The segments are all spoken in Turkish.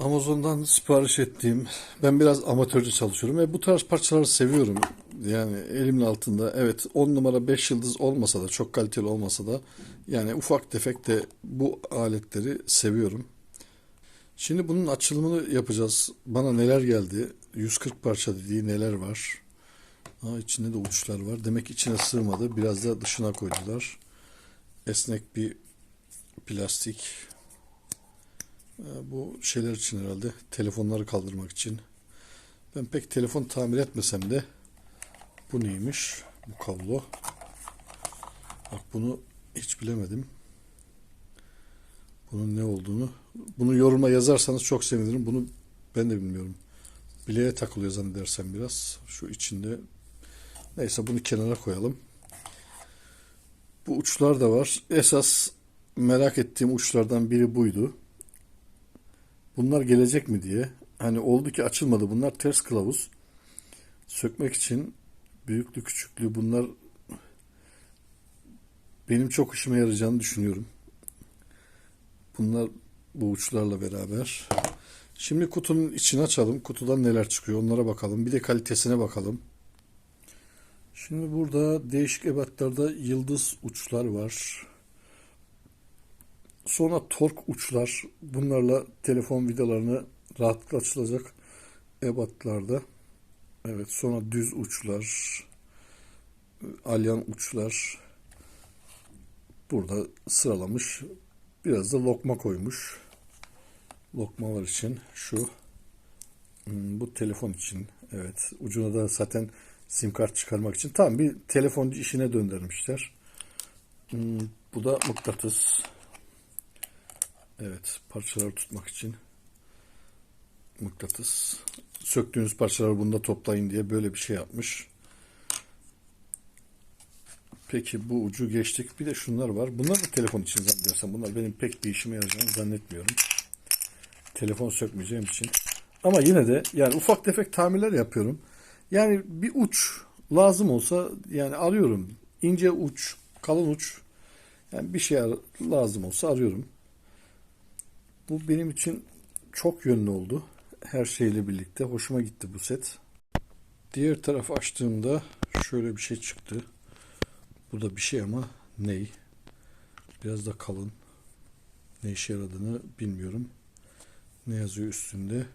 Amazon'dan sipariş ettiğim, ben biraz amatörce çalışıyorum ve bu tarz parçaları seviyorum. Yani elimin altında evet 10 numara 5 yıldız olmasa da çok kaliteli olmasa da yani ufak tefek de bu aletleri seviyorum. Şimdi bunun açılımını yapacağız. Bana neler geldi? 140 parça dediği neler var? Aa, içinde de uçlar var. Demek içine sığmadı. Biraz da dışına koydular. Esnek bir plastik. Ee, Bu şeyler için herhalde. Telefonları kaldırmak için. Ben pek telefon tamir etmesem de bu neymiş? Bu kablo. Bak bunu hiç bilemedim. Bunun ne olduğunu. Bunu yoruma yazarsanız çok sevinirim. Bunu ben de bilmiyorum. Bileğe takılıyor zannedersem biraz. Şu içinde. Neyse bunu kenara koyalım. Bu uçlar da var. Esas merak ettiğim uçlardan biri buydu. Bunlar gelecek mi diye. Hani oldu ki açılmadı. Bunlar ters kılavuz. Sökmek için büyüklü küçüklü bunlar benim çok işime yarayacağını düşünüyorum. Bunlar bu uçlarla beraber. Şimdi kutunun içini açalım. Kutudan neler çıkıyor onlara bakalım. Bir de kalitesine bakalım. Şimdi burada değişik ebatlarda yıldız uçlar var. Sonra tork uçlar. Bunlarla telefon vidalarını rahatlıkla açılacak ebatlarda. Evet sonra düz uçlar. Alyan uçlar. Burada sıralamış. Biraz da lokma koymuş. Lokmalar için şu. Hmm, Bu telefon için. Evet. Ucuna da zaten sim kart çıkarmak için. Tam bir telefoncu işine döndürmüşler. Hmm, Bu da mıknatıs. Evet. Parçaları tutmak için. Mıknatıs. Söktüğünüz parçaları bunda toplayın diye böyle bir şey yapmış. Peki bu ucu geçtik. Bir de şunlar var. Bunlar da telefon için zannedersem. Bunlar benim pek bir işime yarayacağını zannetmiyorum. Telefon sökmeyeceğim için. Ama yine de yani ufak tefek tamirler yapıyorum. Yani bir uç lazım olsa yani arıyorum. İnce uç, kalın uç. Yani bir şey lazım olsa arıyorum. Bu benim için çok yönlü oldu. Her şeyle birlikte. Hoşuma gitti bu set. Diğer taraf açtığımda şöyle bir şey çıktı. Bu da bir şey ama ney? Biraz da kalın. Ne işe yaradığını bilmiyorum. Ne yazıyor üstünde?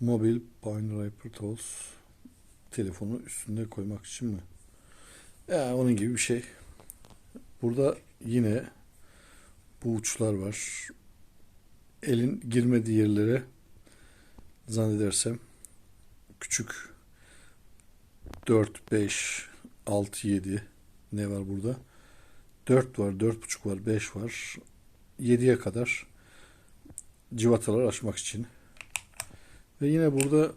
Mobil Binary Tools telefonu üstünde koymak için mi? Ya onun gibi bir şey. Burada yine bu uçlar var. Elin girmediği yerlere zannedersem küçük 4, 5, 6, 7 ne var burada? 4 var, 4,5 var, 5 var. 7'ye kadar civatalar açmak için. Ve yine burada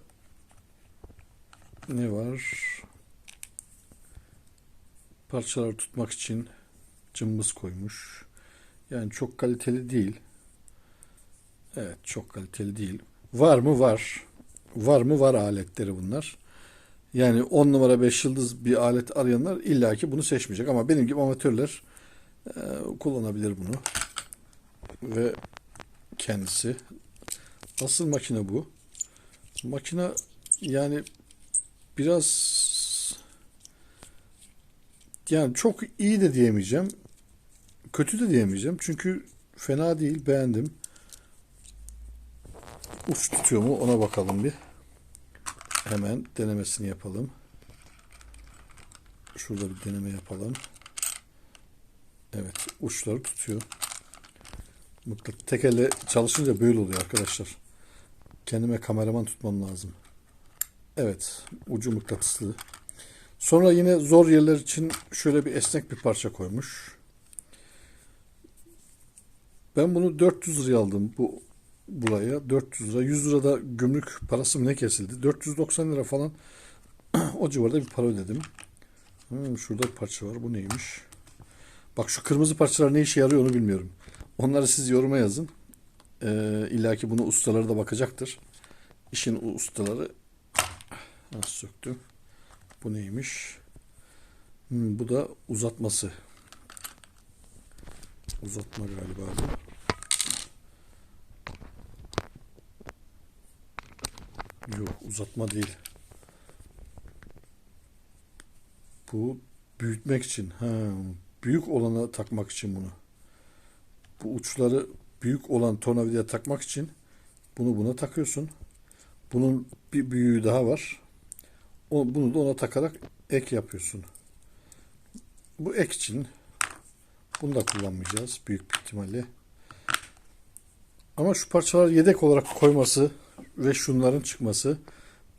ne var? Parçalar tutmak için cımbız koymuş. Yani çok kaliteli değil. Evet, çok kaliteli değil. Var mı? Var. Var mı? Var aletleri bunlar. Yani 10 numara 5 yıldız bir alet arayanlar illaki bunu seçmeyecek ama benim gibi amatörler e, kullanabilir bunu. Ve kendisi asıl makine bu. Makine yani biraz yani çok iyi de diyemeyeceğim. Kötü de diyemeyeceğim. Çünkü fena değil. Beğendim. Uç tutuyor mu ona bakalım bir. Hemen denemesini yapalım. Şurada bir deneme yapalım. Evet, uçları tutuyor. Mıknatıs tek elle çalışınca böyle oluyor arkadaşlar. Kendime kameraman tutmam lazım. Evet, ucu mıknatıslı. Sonra yine zor yerler için şöyle bir esnek bir parça koymuş. Ben bunu 400 liraya aldım bu buraya. 400 lira. 100 lira da gümrük parası mı ne kesildi? 490 lira falan o civarda bir para ödedim. Hmm, şurada bir parça var. Bu neymiş? Bak şu kırmızı parçalar ne işe yarıyor onu bilmiyorum. Onları siz yoruma yazın. Ee, İlla ki bunu ustaları da bakacaktır. İşin ustaları nasıl söktü? Bu neymiş? Hmm, bu da uzatması. Uzatma galiba bu. Yok uzatma değil. Bu büyütmek için. Ha, büyük olana takmak için bunu. Bu uçları büyük olan tornavidaya takmak için bunu buna takıyorsun. Bunun bir büyüğü daha var. O, bunu da ona takarak ek yapıyorsun. Bu ek için bunu da kullanmayacağız büyük bir ihtimalle. Ama şu parçalar yedek olarak koyması ve şunların çıkması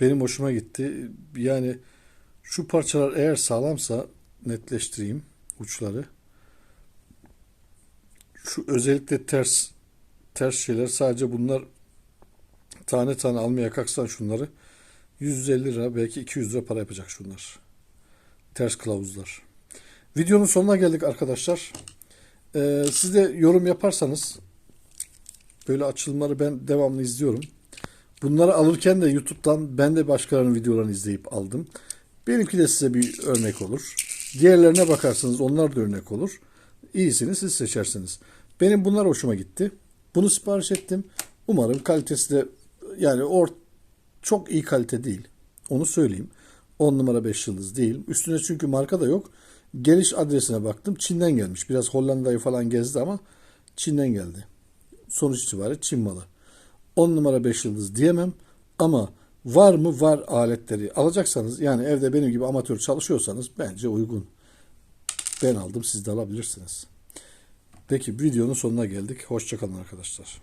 benim hoşuma gitti. Yani şu parçalar eğer sağlamsa netleştireyim uçları. Şu özellikle ters ters şeyler sadece bunlar tane tane almaya kalksan şunları 150 lira belki 200 lira para yapacak şunlar. Ters kılavuzlar. Videonun sonuna geldik arkadaşlar. Ee, siz de yorum yaparsanız böyle açılımları ben devamlı izliyorum. Bunları alırken de YouTube'dan ben de başkalarının videolarını izleyip aldım. Benimki de size bir örnek olur. Diğerlerine bakarsanız onlar da örnek olur. İyisini siz seçersiniz. Benim bunlar hoşuma gitti. Bunu sipariş ettim. Umarım kalitesi de yani or çok iyi kalite değil. Onu söyleyeyim. 10 numara 5 yıldız değil. Üstüne çünkü marka da yok. Geliş adresine baktım. Çin'den gelmiş. Biraz Hollanda'yı falan gezdi ama Çin'den geldi. Sonuç itibariyle Çin malı. 10 numara 5 yıldız diyemem ama var mı var aletleri alacaksanız yani evde benim gibi amatör çalışıyorsanız bence uygun. Ben aldım siz de alabilirsiniz. Peki videonun sonuna geldik. Hoşçakalın arkadaşlar.